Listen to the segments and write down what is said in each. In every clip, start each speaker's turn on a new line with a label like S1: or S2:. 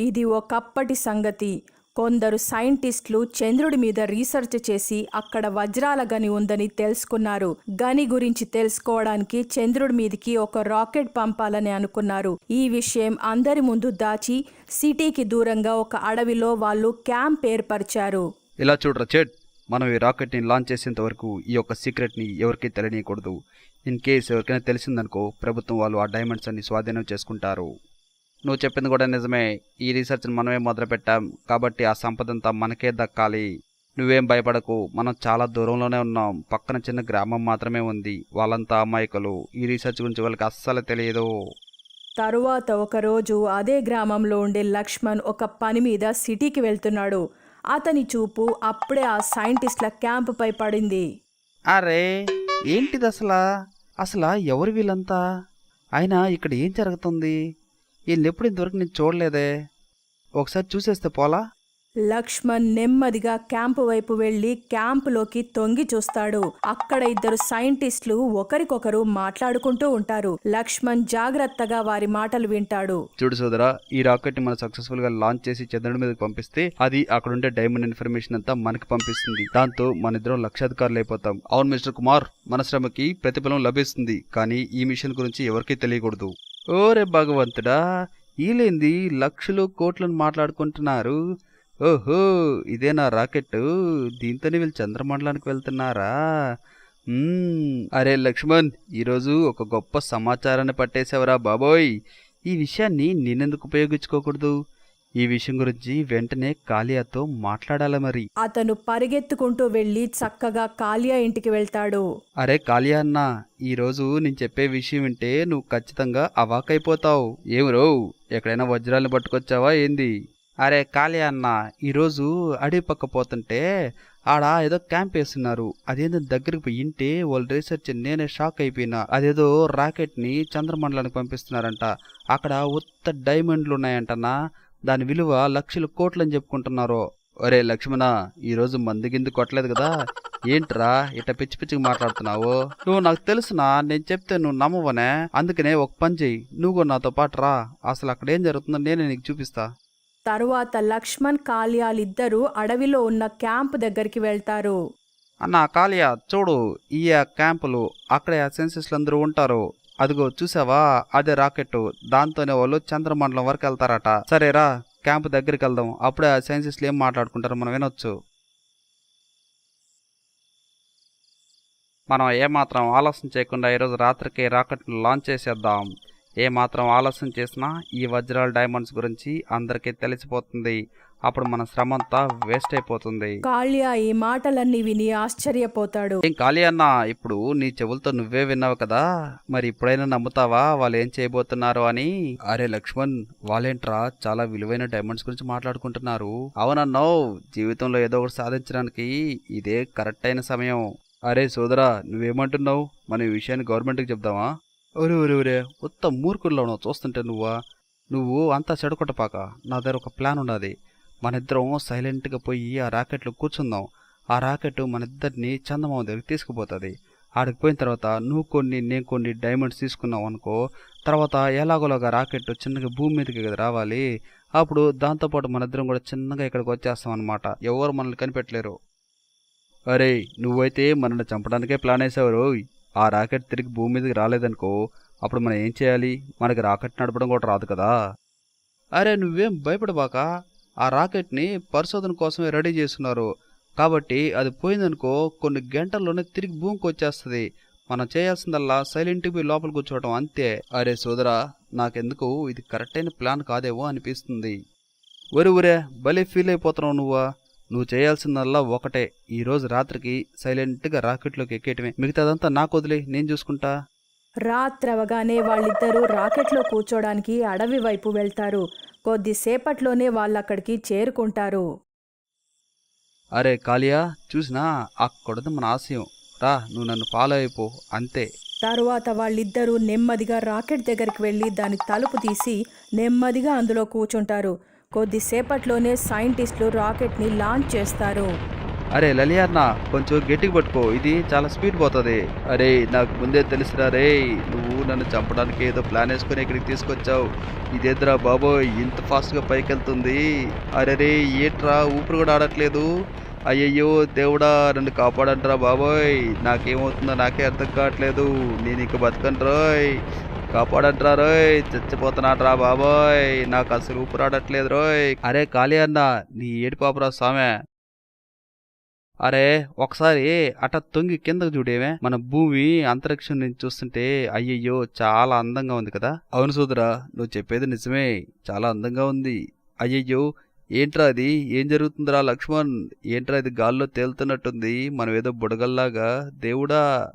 S1: ఇది ఒకప్పటి సంగతి. కొందరు సైంటిస్టులు చంద్రుడి మీద రీసెర్చ్ చేసి అక్కడ వజ్రాల గని ఉందని తెలుసుకున్నారు. గని గురించి తెలుసుకోవడానికి చంద్రుడి మీదకి ఒక రాకెట్ పంపాలని అనుకున్నారు. ఈ విషయం అందరి ముందు దాచి సిటీకి దూరంగా ఒక అడవిలో వాళ్ళు క్యాంప్ ఏర్పరిచారు.
S2: ఇలా చూడరా చెట్ మనం ఈ రాకెట్ని లాంచ్ చేసేంత వరకు ఈ యొక్క సీక్రెట్ని ఎవరికీ తెలియకూడదు ఇన్ కేస్ ఎవరికైనా తెలిసిందనుకో ప్రభుత్వం వాళ్ళు ఆ డైమండ్స్ అన్ని స్వాధీనం చేసుకుంటారు. నువ్వు చెప్పింది కూడా నిజమే. ఈ రీసెర్చ్ని మనమే మొదలుపెట్టాం. కాబట్టి ఆ సంపదంతా మనకే దక్కాలి. నువ్వేం భయపడకు. మనం చాలా దూరంలోనే ఉన్నాం. పక్కన చిన్న గ్రామం మాత్రమే ఉంది. వాళ్ళంతా అమాయకులు. ఈ రీసెర్చ్ గురించి వాళ్ళకి అస్సలు తెలియదు.
S1: తరువాత ఒకరోజు అదే గ్రామంలో ఉండే లక్ష్మణ్ ఒక పని మీద సిటీకి వెళ్తున్నాడు. అతని చూపు అప్పుడే ఆ సైంటిస్ట్ల క్యాంపుపై పడింది.
S2: అరే ఏంటిది అసలా అసలు ఎవరు వీళ్ళంతా? అయినా ఇక్కడ ఏం జరుగుతుంది? ఎప్పుడు ఇంతవరకు నేను చూడలేదే? ఒకసారి చూసేస్తే పోలా?
S1: లక్ష్మణ్ నెమ్మదిగా క్యాంపు వైపు వెళ్ళి క్యాంపులోకి తొంగి చూస్తాడు. అక్కడ ఇద్దరు సైంటిస్టులు ఒకరికొకరు మాట్లాడుకుంటూ ఉంటారు. లక్ష్మణ్ జాగ్రత్తగా వారి మాటలు వింటాడు.
S2: చూడు సోదరా ఈ రాకెట్ని మనం సక్సెస్ఫుల్గా లాంచ్ చేసి చంద్రుడి మీదకి పంపిస్తే అది అక్కడ ఉండే డైమండ్ ఇన్ఫర్మేషన్ అంతా మనకి పంపిస్తుంది. దాంతో మన ఇద్దరం లక్షాధికారులు అయిపోతాం. అవును మిస్టర్ కుమార్ మన శ్రమకి ప్రతిఫలం లభిస్తుంది. కానీ ఈ మిషన్ గురించి ఎవరికీ తెలియకూడదు. ఓరే భగవంతుడా ఈలేంది లక్షలు కోట్లను మాట్లాడుకుంటున్నారు? ఓహో ఇదే నా రాకెట్ దీంతోనే వీళ్ళు చంద్రమండలానికి వెళ్తున్నారా? అరే లక్ష్మణ్ ఈరోజు ఒక గొప్ప సమాచారాన్ని పట్టేశావరా బాబోయ్. ఈ విషయాన్ని నేనెందుకు ఉపయోగించుకోకూడదు? ఈ విషయం గురించి వెంటనే కాలియాతో మాట్లాడాలి మరి?
S1: అతను పరిగెత్తుకుంటూ వెళ్ళి చక్కగా కాలియా ఇంటికి వెళ్తాడు.
S2: అరే కాలియా అన్న ఈరోజు నేను చెప్పే విషయం వింటే నువ్వు ఖచ్చితంగా అవాకైపోతావు ఏమిరో ఎక్కడైనా వజ్రాలను పట్టుకొచ్చావా ఏంది? అరే కాలియా అన్న ఈరోజు అడవి పక్క పోతుంటే ఆడ ఏదో క్యాంప్ వేస్తున్నారు. అదేందో దగ్గరికి పోయి ఇంటే వాళ్ళ రీసెర్చ్ నేనే షాక్ అయిపోయినా. అదేదో రాకెట్ని చంద్రమండలానికి పంపిస్తున్నారంట. అక్కడ ఉత్త డైమండ్లు ఉన్నాయంటనా దాని విలువ లక్షల కోట్లు అని చెప్పుకుంటున్నారు. ఒరే లక్ష్మణ ఈరోజు మంది గింది కొట్టలేదు కదా. ఏంట్రా ఇట్ట పిచ్చి పిచ్చిగా మాట్లాడుతున్నావు? నువ్వు నాకు తెలుసునా నేను చెప్తే నువ్వు నమ్మవనే? అందుకనే ఒక పని చెయ్యి నువ్వు కూడా నాతో పాటు రా. అసలు అక్కడ ఏం జరుగుతుందో నేనే నీకు చూపిస్తా.
S1: తరువాత లక్ష్మణ్ కాలియాలిద్దరూ అడవిలో ఉన్న క్యాంప్ దగ్గరికి వెళ్తారు.
S2: అన్న కాలియా చూడు ఈ క్యాంపులు అక్కడే సెన్సెస్లు అందరూ ఉంటారు. అదిగో చూసావా? అదే రాకెట్ దాంతోనే వాళ్ళు చంద్రమండలం వరకు వెళ్తారట. సరేరా క్యాంప్ దగ్గరికి వెళ్దాం. అప్పుడే ఆ సైన్సిస్ట్లు ఏం మాట్లాడుకుంటారో మనం వినొచ్చు. మనం ఏమాత్రం ఆలస్యం చేయకుండా ఈరోజు రాత్రికి రాకెట్ను లాంచ్ చేసేద్దాం. ఏమాత్రం ఆలస్యం చేసినా ఈ వజ్రాల డైమండ్స్ గురించి అందరికీ తెలిసిపోతుంది. అప్పుడు మన శ్రమ అంతా వేస్ట్ అయిపోతుంది.
S1: కాళ్యా ఈ మాటలన్నీ విని ఆశ్చర్యపోతాడు.
S2: ఏం కాళీ అన్న ఇప్పుడు నీ చెవులతో నువ్వే విన్నావు కదా? మరి ఇప్పుడైనా నమ్ముతావా వాళ్ళు ఏం చేయబోతున్నారు అని? అరే లక్ష్మణ్ వాళ్ళేంట్రా చాలా విలువైన డైమండ్స్ గురించి మాట్లాడుకుంటున్నారు. అవునన్నావు జీవితంలో ఏదో ఒకటి సాధించడానికి ఇదే కరెక్ట్ అయిన సమయం. అరే సోదరా నువ్వేమంటున్నావు? మన ఈ విషయాన్ని గవర్నమెంట్కి చెప్దామా? ఒరే ఒరే ఒరే ఉత్త మూర్ఖుల్లో ఉన్నావు. చూస్తుంటే నువ్వా? నువ్వు అంతా చెడగొట్టపాక. నా దగ్గర ఒక ప్లాన్ ఉన్నది. మన ఇద్దరం సైలెంట్గా పోయి ఆ రాకెట్లో కూర్చుందాం. ఆ రాకెట్ మన ఇద్దరిని చందమామ దగ్గరికి తీసుకుపోతుంది. ఆడికి పోయిన తర్వాత నువ్వు కొన్ని నేను కొన్ని డైమండ్స్ తీసుకున్నావు అనుకో తర్వాత ఎలాగోలాగా రాకెట్ చిన్నగా భూమి మీదకి రావాలి. అప్పుడు దాంతోపాటు మన ఇద్దరం కూడా చిన్నగా ఇక్కడికి వచ్చేస్తాం అనమాట ఎవరు మనల్ని కనిపెట్టలేరు. అరే నువ్వైతే మనల్ని చంపడానికే ప్లాన్ వేసావు రోయ్. ఆ రాకెట్ తిరిగి భూమి మీదకి రాలేదనుకో అప్పుడు మనం ఏం చేయాలి? మనకి రాకెట్ నడపడం కూడా రాదు కదా. అరే నువ్వేం భయపడబాక? ఆ రాకెట్ని పరిశోధన కోసమే రెడీ చేస్తున్నారు. కాబట్టి అది పోయిందనుకో కొన్ని గంటల్లోనే తిరిగి భూమికి వచ్చేస్తుంది. మనం చేయాల్సిందల్లా సైలెంట్గా పోయి లోపల కూర్చోవటం అంతే. అరే సోదరా నాకెందుకు? ఇది కరెక్ట్ అయిన ప్లాన్ కాదేమో అనిపిస్తుంది. ఒరే ఒరే భలే ఫీల్ అయిపోతున్నావు నువ్వా? నువ్వు చేయాల్సిందల్లా ఒకటే. ఈ రోజు రాత్రికి సైలెంట్గా రాకెట్లోకి ఎక్కేయటమే. మిగతాదంతా నాకు వదిలే నేను చూసుకుంటా.
S1: రాత్రవగానే వాళ్ళిద్దరూ రాకెట్లో కూర్చోడానికి అడవి వైపు వెళ్తారు. కొద్దిసేపట్లోనే వాళ్ళక్కడికి చేరుకుంటారు.
S2: అరే కాలియా చూసినా అక్కడుంది మన ఆశయం. రా నువ్వు నన్ను ఫాలో అయిపో అంతే.
S1: తరువాత వాళ్ళిద్దరూ నెమ్మదిగా రాకెట్ దగ్గరికి వెళ్ళి దాని తలుపు తీసి నెమ్మదిగా అందులో కూర్చుంటారు. కొద్దిసేపట్లోనే సైంటిస్టులు రాకెట్ని లాంచ్ చేస్తారు.
S2: అరే లలి కొంచెం గట్టిగా పట్టుకో. ఇది చాలా స్పీడ్ పోతుంది. అరే నాకు ముందే తెలుసురా రే నువ్వు నన్ను చంపడానికి ఏదో ప్లాన్ వేసుకొని ఇక్కడికి తీసుకొచ్చావు. ఇదేద్రా బాబోయ్ ఇంత ఫాస్ట్గా పైకి వెళ్తుంది అరే రే ఏట్రా ఊపిరి కూడా ఆడట్లేదు. అయ్యయ్యో దేవుడా నన్ను కాపాడంట్రా బాబోయ్. నాకేమవుతుందో నాకే అర్థం కావట్లేదు. నేను ఇక బతకండి రోయ్. కాపాడంట్రా రోయ్ చచ్చిపోతున్నాడ్రా బాబోయ్. నాకు అసలు ఊపు రాడట్లేదు రోయ్. అరే కాళీ అన్న నీ ఏడు స్వామి అరే ఒకసారి అట తొంగి కిందకు చూడేమే. మన భూమి అంతరిక్షం నుంచి చూస్తుంటే అయ్యయ్యో చాలా అందంగా ఉంది కదా. అవును సోదరా నువ్వు చెప్పేది నిజమే. చాలా అందంగా ఉంది. అయ్యయ్యో ఏంట్రా అది? ఏం జరుగుతుందిరా లక్ష్మణ్? ఏంట్రా ఇది గాల్లో తేలుతున్నట్టుంది? మనం ఏదో బుడగల్లాగా. దేవుడా.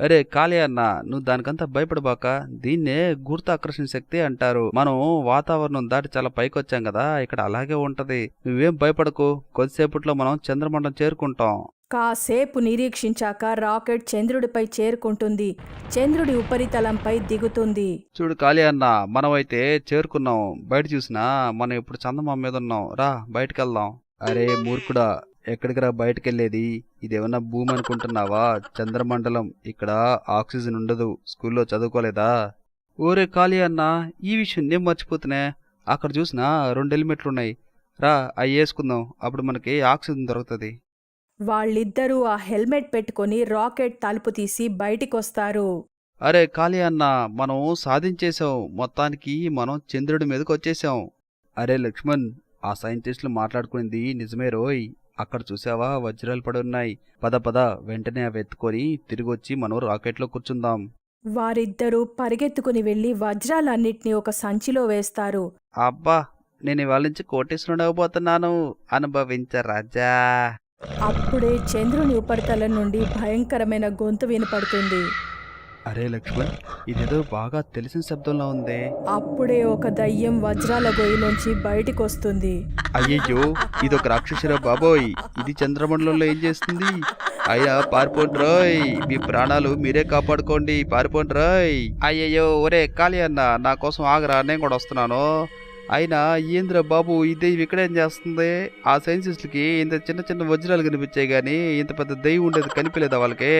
S2: అరే కాళీ అన్న నువ్వు దానికంతా భయపడబాక దీన్నే గుర్తాకర్షణ శక్తి అంటారు. మనం వాతావరణం దాటి చాలా పైకి వచ్చాం కదా ఇక్కడ అలాగే ఉంటది. నువ్వేం భయపడకు కొద్దిసేపట్లో మనం చంద్రమండలం చేరుకుంటాం.
S1: కాసేపు నిరీక్షించాక రాకెట్ చంద్రుడిపై చేరుకుంటుంది. చంద్రుడి ఉపరితలంపై దిగుతుంది.
S2: చూడు కాళీ అన్న మనమైతే చేరుకున్నాం. బయట చూసినా మనం ఇప్పుడు చందమామ మీద ఉన్నాం రా బయటికి వెళ్దాం అరే మూర్ఖుడా ఎక్కడికి రా బయటికి వెళ్ళేది ఇదేమన్నా భూమి అనుకుంటున్నావా? చంద్రమండలం. ఇక్కడ ఆక్సిజన్ ఉండదు. స్కూల్లో చదువుకోలేదా? ఓరే కాళీ అన్న ఈ విషయం నేను మర్చిపోతున్నా. అక్కడ చూసినా రెండు హెల్మెట్లు ఉన్నాయి. రా అవి వేసుకుందాం. అప్పుడు మనకి ఆక్సిజన్ దొరుకుతుంది.
S1: వాళ్ళిద్దరూ ఆ హెల్మెట్ పెట్టుకొని రాకెట్ తలుపు తీసి బయటికొస్తారు.
S2: అరే కాళీ అన్న మనం సాధించేశాం. మొత్తానికి మనం చంద్రుడి మీదకి వచ్చేసాం అరే లక్ష్మణ్ ఆ సైంటిస్టులు మాట్లాడుకునేది నిజమే రోయ్. అక్కడ చూసావా వజ్రాలు పడి ఉన్నాయి పద పద. వెంటనే అవి ఎత్తుకొని తిరిగి వచ్చి మనం రాకెట్లో కూర్చుందాం.
S1: వారిద్దరూ పరిగెత్తుకుని వెళ్ళి వజ్రాలన్నిటినీ ఒక సంచిలో వేస్తారు.
S2: అబ్బా! నేను ఇవాళ నుంచి కోటేశ్వరుడు అవ్వబోతున్నాను. అనుభవించరాజా
S1: అప్పుడే చంద్రుని ఉపరితలం నుండి భయంకరమైన గొంతు వినపడుతుంది.
S2: అరే లక్ష్మణ్ ఇదేదో బాగా తెలిసిన శబ్దంలో ఉంది.
S1: అప్పుడే ఒక దయ్యం వజ్రాల గొయ్యిలోంచి బయటికొస్తుంది.
S2: అయ్యయ్యో ఇది ఒక రాక్షసురా బాబోయ్. ఇది చంద్రమండలంలో ఏం చేస్తుంది? అయ్యా పారిపోండి రోయ్. మీ ప్రాణాలు మీరే కాపాడుకోండి పారిపోండి రోయ్. అయ్యయ్యో ఒరే కాళీ అన్న నా కోసం ఆగరా నేను కూడా వస్తున్నాను. అయినా ఏంద్ర బాబు ఇది ఇక్కడేం చేస్తుంది? ఆ సైన్సిస్టులకి ఇంత చిన్న చిన్న వజ్రాలు కనిపించాయి కానీ ఇంత పెద్ద దెయ్యం ఉండేది కనిపించలేదా వాళ్ళకి?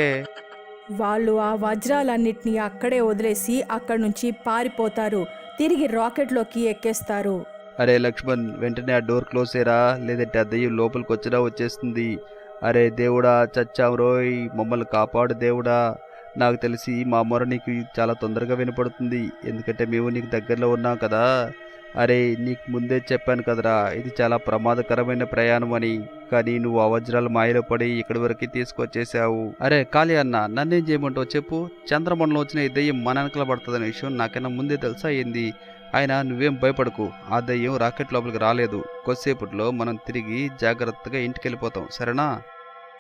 S1: వాళ్ళు ఆ వజ్రాలన్నిటినీ అక్కడే వదిలేసి అక్కడి నుంచి పారిపోతారు. తిరిగి రాకెట్లోకి ఎక్కేస్తారు.
S2: అరే లక్ష్మణ్ వెంటనే ఆ డోర్ క్లోజ్ చేయరా? లేదంటే ఆ దెయ్యం లోపలికి వచ్చినా వచ్చేస్తుంది. అరే దేవుడా చచ్చాం రోయ్. మమ్మల్ని కాపాడు దేవుడా. నాకు తెలిసి మా మొర నీకు చాలా తొందరగా వినపడుతుంది. ఎందుకంటే మేము నీకు దగ్గరలో ఉన్నాం కదా. అరే నీకు ముందే చెప్పాను కదరా ఇది చాలా ప్రమాదకరమైన ప్రయాణం అని. కానీ నువ్వు ఆ వజ్రాల మాయలో పడి ఇక్కడి వరకు తీసుకొచ్చేసావు. అరే కాళీ అన్న నన్నేం చేయమంటావు చెప్పు. చంద్రమండలం వచ్చిన ఈ దెయ్యం మన వెనకల పడుతుందనే విషయం నాకైనా ముందే తెలుసా ఏంది? ఆయన నువ్వేం భయపడకు ఆ దయ్యం రాకెట్ లోపలికి రాలేదు. కొద్దిసేపట్లో మనం తిరిగి జాగ్రత్తగా ఇంటికి వెళ్ళిపోతాం సరేనా?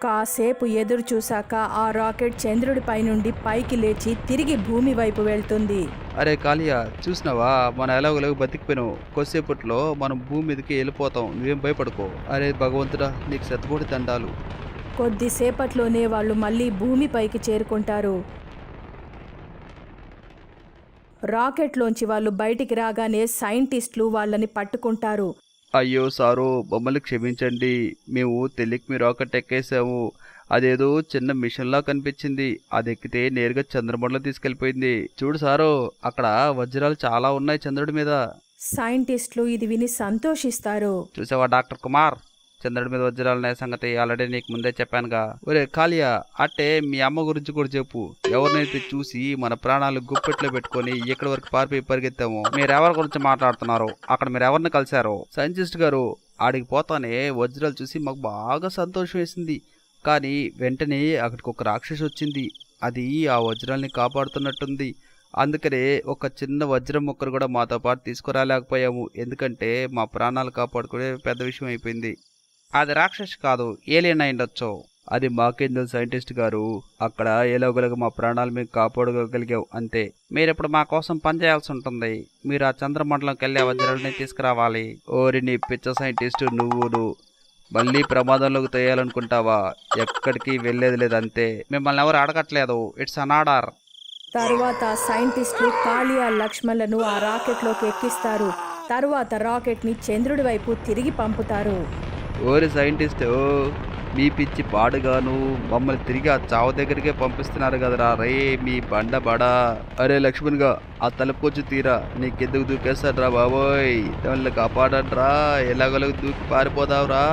S1: కాసేపు ఎదురు చూశాక ఆ రాకెట్ చంద్రుడిపై నుండి పైకి లేచి తిరిగి భూమి వైపు వెళ్తుంది.
S2: అరే కాళియా చూసినావా? మనం ఎలాగోలాగో బతికిపోయినావు? కొద్దిసేపట్లో మనం భూమి మీదకి వెళ్ళిపోతాం. నువ్వేం భయపడుకో. అరే భగవంతుడా నీకు శతకోటి దండాలు.
S1: కొద్దిసేపట్లోనే వాళ్ళు మళ్ళీ భూమిపైకి చేరుకుంటారు. రాకెట్లోంచి వాళ్ళు బయటికి రాగానే సైంటిస్టులు వాళ్ళని పట్టుకుంటారు.
S2: అయ్యో సారు మమ్మల్ని క్షమించండి. మేము తెలియక మీ రాకెట్ ఎక్కేసాము. అదేదో చిన్న మిషన్లా కనిపించింది. అది ఎక్కితే నేరుగా చంద్రమండలం తీసుకెళ్ళిపోయింది. చూడు సారు అక్కడ వజ్రాలు చాలా ఉన్నాయి చంద్రుడి మీద.
S1: సైంటిస్టులు ఇది విని సంతోషిస్తారు.
S2: చూసావా డాక్టర్ కుమార్? చంద్రుడి మీద వజ్రాలనే సంగతి ఆల్రెడీ నీకు ముందే చెప్పానుగా. ఒరే కాలియా అట్టే మీ అమ్మ గురించి కూడా చెప్పు. ఎవరినైతే చూసి మన ప్రాణాలు గుప్పెట్లో పెట్టుకొని ఇక్కడి వరకు పారిపోయి పరిగెత్తాము మీరు ఎవరి గురించి మాట్లాడుతున్నారు అక్కడ మీరు ఎవరిని కలిశారు? సైంటిస్ట్ గారు ఆడికి పోతానే వజ్రాలు చూసి మాకు బాగా సంతోషం వేసింది. కానీ వెంటనే అక్కడికి ఒక రాక్షసి వచ్చింది. అది ఆ వజ్రాల్ని కాపాడుతున్నట్టుంది. అందుకనే ఒక చిన్న వజ్రం ముక్కరు కూడా మాతో పాటు తీసుకురాలేకపోయాము. ఎందుకంటే మా ప్రాణాలు కాపాడుకునే పెద్ద విషయం అయిపోయింది. అది రాక్షసి కాదు ఏలియన్ అయిండొచ్చు అది మాకేందో సైంటిస్ట్ గారు. అక్కడ ఏలోగలకు మా ప్రాణాలు మేము కాపాడుకోగలిగావు అంతే. మీరు ఇప్పుడు మా కోసం పనిచేయాల్సి ఉంటుంది. మీరు ఆ చంద్రమండలంకి వెళ్ళి ఆ వజ్రాలని తీసుకురావాలి. ఓరి నీ పిచ్చ సైంటిస్ట్ నువ్వును. మళ్ళీ ప్రమాదంలోకి తేయాలనుకుంటావా? ఎక్కడికి వెళ్ళేది లేదు అంతే. మిమ్మల్ని ఎవరు అడగట్లేదు. ఇట్స్ అన్ ఆర్డర్
S1: తరువాత సైంటిస్టులు కాళియా లక్ష్మణులను ఆ రాకెట్లోకి ఎక్కిస్తారు. తరువాత రాకెట్ని చంద్రుడి వైపు తిరిగి పంపుతారు.
S2: ఓరి సైంటిస్ట్ మీ పిచ్చి పాడుగాను మమ్మల్ని తిరిగి ఆ చావు దగ్గరికే పంపిస్తున్నారు కదరా. రే మీ బండ బడా. అరే లక్ష్మణ్గా ఆ తలుపుకొచ్చి తీరా. నీకెందుకు దూకేస్తాడ్రా బాబోయ్. వాళ్ళని కాపాడ్రా ఎలాగోలా దూకి పారిపోదావురా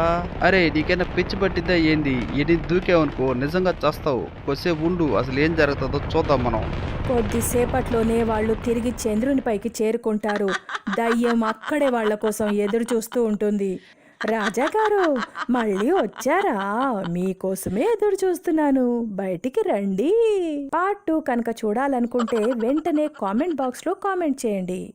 S2: అరే నీకైనా పిచ్చి పట్టిద్దా ఏంది? ఇది దూకేవనుకో నిజంగా చేస్తావు. కొద్దిసేపు ఉండు అసలు ఏం జరుగుతుందో చూద్దాం మనం.
S1: కొద్దిసేపట్లోనే వాళ్ళు తిరిగి చంద్రుని పైకి చేరుకుంటారు. దయ్యం అక్కడే వాళ్ళ కోసం ఎదురు చూస్తూ ఉంటుంది. రాజాగారు మళ్ళీ వచ్చారా? మీకోసమే ఎదురు చూస్తున్నాను బయటికి రండి. పార్ట్ టూ కనుక చూడాలనుకుంటే వెంటనే కామెంట్ బాక్స్లో కామెంట్ చేయండి.